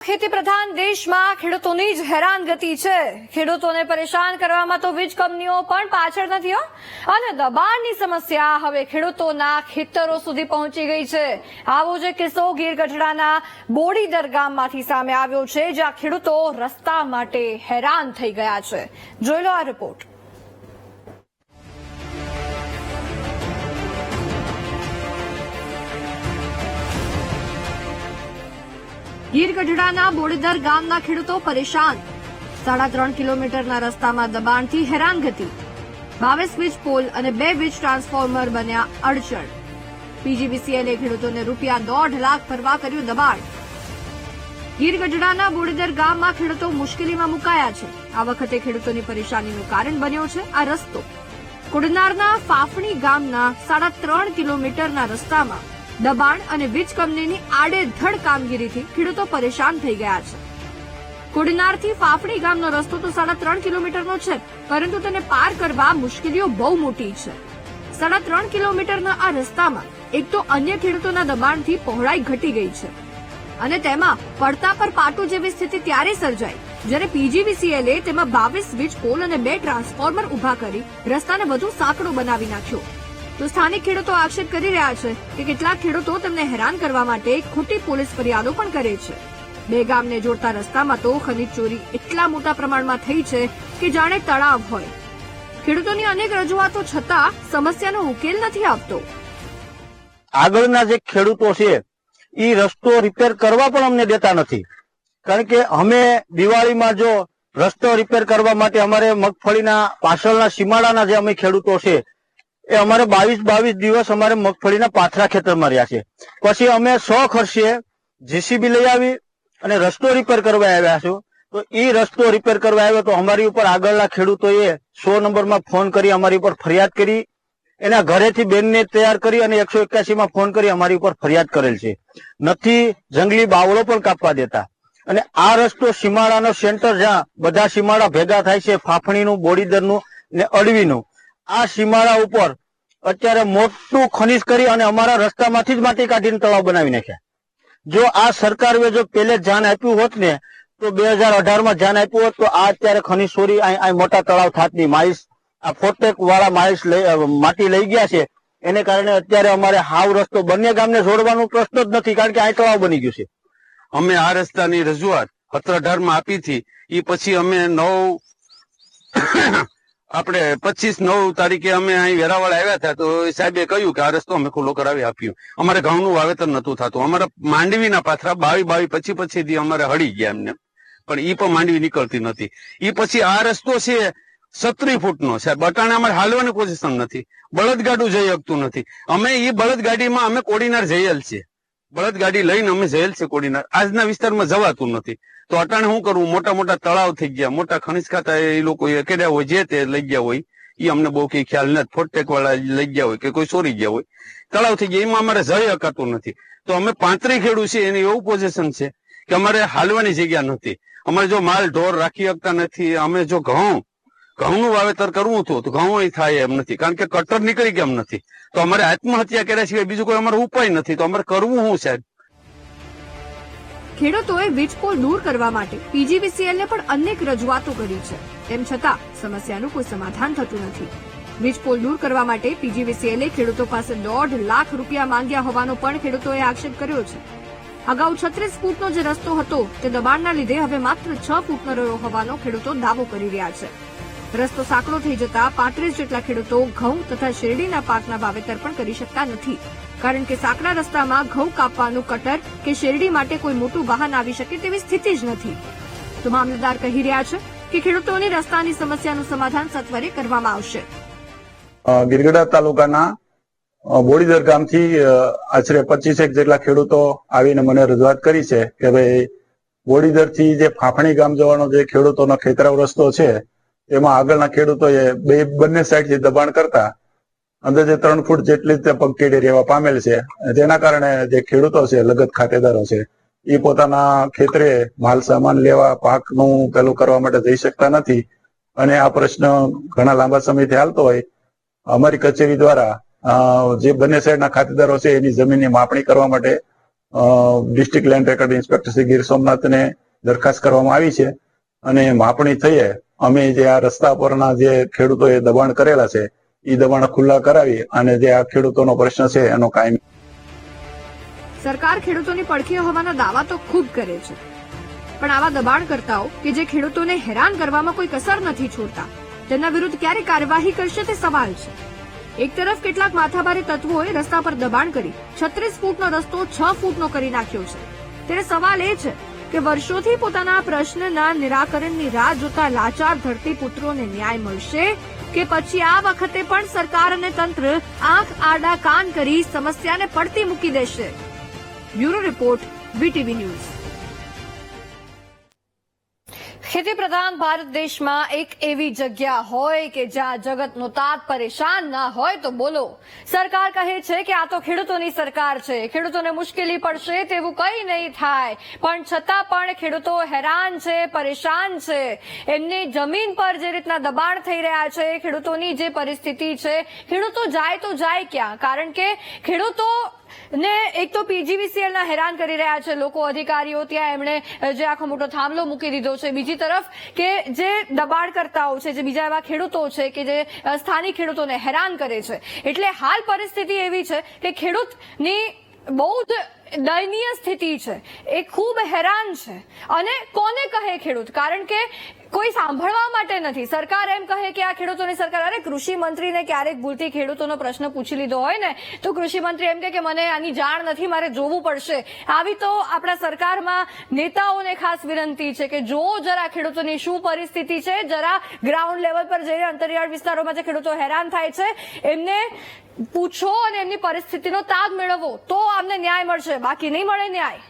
ખેતી પ્રધાન દેશમાં ખેડૂતોની જ હેરાનગતિ છે. ખેડૂતોને પરેશાન કરવામાં તો વીજ કંપનીઓ પણ પાછળ નથી અને દબાણની સમસ્યા હવે ખેડૂતોના ખેતરો સુધી પહોંચી ગઈ છે. આવો જ કિસ્સો ગીર ગઢડાના બોડીદર ગામમાંથી સામે આવ્યો છે, જ્યાં ખેડૂતો રસ્તા માટે હેરાન થઈ ગયા છે. જોઈ લો આ રિપોર્ટ. ગીર ગઢડાના બોડીદર ગામના ખેડૂતો પરેશાન. સાડા ત્રણ કિલોમીટરના રસ્તામાં દબાણથી હેરાનગતિ બાવીસ વીજ પોલ અને બે વીજ ટ્રાન્સફોર્મર બન્યા અડચણ. પીજીવીસીએલે ખેડૂતોને રૂપિયા દોઢ લાખ ભરવા કર્યું દબાણ. ગીર ગઢડાના બોડીદર ગામમાં ખેડૂતો મુશ્કેલીમાં મુકાયા છે. આ વખતે ખેડૂતોની પરેશાનીનું કારણ બન્યો છે આ રસ્તો. કુડનારના ફાફણી ગામના સાડા ત્રણ કિલોમીટરના રસ્તામાં. દબાણ અને વીજ કંપનીની આડેધડ કામગીરીથી ખેડૂતો પરેશાન થઈ ગયા છે. કોડીનારથી ફાફડી ગામનો રસ્તો તો સાડા ત્રણ કિલોમીટરનો છે, પરંતુ તેને પાર કરવા મુશ્કેલીઓ બહુ મોટી છે. સાડા ત્રણ કિલોમીટરના આ રસ્તામાં એક તો અન્ય ખેડૂતોના દબાણથી પહોળાઈ ઘટી ગઈ છે. અને તેમાં પડતા પર પાટું જેવી સ્થિતિ ત્યારે સર્જાઈ, જ્યારે પીજીવીસીએલએ તેમાં બાવીસ વીજ પોલ અને બે ટ્રાન્સફોર્મર ઊભા કરી રસ્તાને વધુ સાંકડો બનાવી નાખ્યો. તો સ્થાનિક ખેડૂતો આક્ષેપ કરી રહ્યા છે કે કેટલાક ખેડૂતો તેમને હેરાન કરવા માટે ખોટી પોલીસ ફરિયાદો પણ કરે છે. બે ગામને જોડતા રસ્તામાં તો ખનીજ ચોરી એટલા મોટા પ્રમાણમાં થઈ છે કે જાણે તળાવ હોય. ખેડૂતોની અનેક રજૂઆતો છતાં સમસ્યાનો ઉકેલ નથી આવતો આગળના જે ખેડૂતો છે એ રસ્તો રિપેર કરવા પણ અમને દેતા નથી. કારણ કે અમે દિવાળીમાં જો રસ્તો રિપેર કરવા માટે અમારે મગફળીના પાછળના સીમાડાના જે અમે ખેડૂતો છે એ અમારે બાવીસ બાવીસ દિવસ અમારે મગફળીના પાથરા ખેતરમાં રહ્યા છે. પછી અમે સો ખર્ચે જેસીબી લઈ આવી અને રસ્તો રિપેર કરવા આવ્યા છું. તો એ રસ્તો રિપેર કરવા આવ્યો તો અમારી ઉપર આગળના ખેડૂતોએ સો નંબરમાં ફોન કરી અમારી ઉપર ફરિયાદ કરી. એના ઘરેથી બેનને તૈયાર કરી અને એકસો એક્યાસીમાં ફોન કરી અમારી ઉપર ફરિયાદ કરેલ છે. નથી જંગલી બાવળો પણ કાપવા દેતા. અને આ રસ્તો સીમાડાનો સેન્ટર જ્યાં બધા સીમાડા ભેગા થાય છે, ફાફણીનું, બોડીદરનું ને અડવીનું આ સીમાડા ઉપર અત્યારે મોટું ખનીજ કરી અને અમારા રસ્તામાંથી જ માટી કાઢીને તળાવ બનાવી નાખ્યા. જો આ સરકારે જો પેલે ધ્યાન આપ્યું હોત ને, તો બે હજાર અઢારમાં ધ્યાન આપ્યું હોત, તો આ અત્યારે ખનીજ ચોરી અહીં મોટા તળાવ થાતની માઇસ આ ફોટેક વાળા માઇસ માટી લઈ ગયા છે. એને કારણે અત્યારે અમારે હાવ રસ્તો બંને ગામને જોડવાનો પ્રશ્ન જ નથી, કારણ કે આ તળાવ બની ગયું છે. અમે આ રસ્તાની રજૂઆત અઢારમાં આપી હતી. એ પછી અમે નવ આપણે પચીસ નવ તારીખે અમે અહીં વેરાવળ આવ્યા હતા તો સાહેબે કહ્યું કે આ રસ્તો અમે ખુલ્લો કરાવી આપ્યો. અમારે ઘઉંનું વાવેતર નતું થતું. અમારા માંડવીના પાથરા બાવી બાવી પછી પછીથી અમારે હળી ગયા એમને. પણ ઈ પણ માંડવી નીકળતી નથી ઈ પછી આ રસ્તો છે સત્રી ફૂટનો. સાહેબ, અટાણે અમારે હાલવાની પોઝિશન નથી. બળદગાડું જઈ શકતું નથી. અમે ઈ બળદગાડીમાં અમે કોડીનાર જયેલ છીએ. બળદગાડી લઈને અમે જયેલ છે કોડીનાર. આજના વિસ્તારમાં જવાતું નથી. તો અટાણે શું કરવું મોટા મોટા તળાવ થઈ ગયા. મોટા ખનિજ ખાતા એ લોકો કેડ્યા હોય, જે તે લઈ ગયા હોય એ અમને બહુ કઈ ખ્યાલ નથી. ફોટેક વાળા લઈ ગયા હોય કે કોઈ ચોરી ગયા હોય. તળાવ થઈ ગયા. એમાં અમારે જઈ શકાતું નથી. તો અમે પાંત્રી ખેડૂત છે એની એવું પોઝિશન છે કે અમારે હાલવાની જગ્યા નથી. અમારે જો માલ ઢોર રાખી શકતા નથી. અમે જો ઘઉં ઘઉંનું વાવેતર કરવું હતું, તો ઘઉં થાય એમ નથી. કારણ કે કટર નીકળી કેમ નથી. તો અમારે આત્મહત્યા કર્યા સિવાય બીજું કોઈ અમારો ઉપાય નથી. તો અમારે કરવું શું, સાહેબ? ખેડૂતોએ વીજપોલ દૂર કરવા માટે પીજીવીસીએલને પણ અનેક રજૂઆતો કરી છે. તેમ છતાં, સમસ્યાનું કોઈ સમાધાન થતું નથી. વીજપોલ દૂર કરવા માટે પીજીવીસીએલે ખેડૂતો પાસે દોઢ લાખ રૂપિયા માંગ્યા હોવાનો પણ ખેડૂતોએ આક્ષેપ કર્યો છે. અગાઉ છત્રીસ ફૂટનો જે રસ્તો હતો, તે દબાણના લીધે હવે માત્ર છ ફૂટનો રહ્યો હોવાનો ખેડૂતો દાવો કરી રહ્યા છે. રસ્તો સાંકડો થઈ જતા પાંત્રીસ જેટલા ખેડૂતો ઘઉં તથા શેરડીના પાકના વાવેતર પણ કરી શકતા નથી. કારણ કે સાંકડા રસ્તામાં ઘઉં કાપવાનું કટર કે શેરડી માટે કોઈ મોટું વાહન આવી શકે તેવી સ્થિતિ જ નથી. તો મામલતદાર કહી રહ્યા છે કે ખેડૂતોની રસ્તાની સમસ્યાનું સમાધાન સત્વરે કરવામાં આવશે. ગીરગઢા તાલુકાના બોડીદર ગામથી આશરે પચીસેક જેટલા ખેડૂતો આવીને મને રજૂઆત કરી છે કે ભાઈ બોડીદરથી જે ફાફણી ગામ જવાનો જે ખેડૂતોનો ખેતરાવ રસ્તો છે એમાં આગળના ખેડૂતોએ બે બંને સાઈડથી દબાણ કરતા અંદાજે ત્રણ ફૂટ જેટલી જ પગકેડી રહેવા પામેલ છે. જેના કારણે જે ખેડૂતો છે, લગત ખાતેદારો છે, એ પોતાના ખેતરે માલ સામાન લેવા, પાકનું પેલું કરવા માટે જઈ શકતા નથી. અને આ પ્રશ્ન ઘણા લાંબા સમયથી હાલતો હોય. અમારી કચેરી દ્વારા જે બંને સાઈડના ખાતેદારો છે, એની જમીનની માપણી કરવા માટે district land record inspector Shri Gir સોમનાથને દરખાસ્ત કરવામાં આવી છે. અને માપણી થઈએ, અમે જે આ રસ્તા પરના જે ખેડૂતોએ દબાણ કરેલા છે એ દબાણ ખુલ્લા કરાવી અને જે આ ખેડૂતોનો પ્રશ્ન છે, એનો કાયમ સરકાર ખેડૂતોની પડખે હોવાના દાવા તો ખૂબ કરે છે. પણ આવા દબાણકર્તાઓ કે જે ખેડૂતોને હેરાન કરવામાં કોઈ કસર નથી છોડતા તેના વિરુદ્ધ ક્યારે કાર્યવાહી કરશે તે સવાલ છે. એક તરફ કેટલાક માથાભારે તત્વોએ રસ્તા પર દબાણ કરી છત્રીસ ફૂટનો રસ્તો છ ફૂટનો કરી નાખ્યો છે. ત્યારે સવાલ એ છે કે વર્ષોથી પોતાના પ્રશ્નના નિરાકરણની રાહ જોતા લાચાર ધરતીપુત્રોને ન્યાય મળશે કે પછી આ વખતે પણ સરકાર અને તંત્ર આંખ આડા કાન કરી સમસ્યાને પડતી મૂકી દેશે. Bureau report BTV news. ખેતી પ્રધાન ભારત દેશમાં એક એવી જગ્યા હોય કે જ્યાં જગતનો તાત પરેશાન ના હોય તો બોલો. સરકાર કહે છે કે આ તો ખેડૂતોની સરકાર છે. ખેડૂતોને મુશ્કેલી પડશે તેવું કંઈ નહીં થાય. પણ છતાં પણ ખેડૂતો હેરાન છે, પરેશાન છે. એમની જમીન પર જે રીતના દબાણ થઈ રહ્યા છે, ખેડૂતોની જે પરિસ્થિતિ છે, ખેડૂતો જાય તો જાય ક્યાં? કારણ કે ખેડૂતો ને એક તો પીજીવીસીએલ ના હેરાન કરી રહ્યા છે લોકો અધિકારીઓ. ત્યાં એમણે જે આખો મોટો થાંભલો મૂકી દીધો છે. બીજી તરફ કે જે દબાણકર્તાઓ છે, જે બીજા એવા ખેડૂતો છે કે જે સ્થાનિક ખેડૂતોને હેરાન કરે છે. એટલે હાલ પરિસ્થિતિ એવી છે કે ખેડૂતની બહુ જ દયનીય સ્થિતિ છે. એ ખૂબ હેરાન છે. અને કોને કહે ખેડૂત? કારણ કે કોઈ સાંભળવા માટે નથી. સરકાર એમ કહે કે આ ખેડૂતોની સરકાર, અરે કૃષિ મંત્રીને ક્યારેક ભૂલથી ખેડૂતોનો પ્રશ્ન પૂછી લીધો હોય ને, તો કૃષિ મંત્રી એમ કે મને આની જાણ નથી, મારે જોવું પડશે. આવી તો આપણા સરકારમાં નેતાઓને ખાસ વિનંતી છે કે જો જરા ખેડૂતોની શું પરિસ્થિતિ છે, જરા ગ્રાઉન્ડ લેવલ પર જઈને અંતરિયાળ વિસ્તારોમાં જે ખેડૂતો હેરાન થાય છે, એમને પૂછો અને એમની પરિસ્થિતિનો તાગ મેળવો, તો અમને ન્યાય મળશે. બાકી નહીં મળે ન્યાય.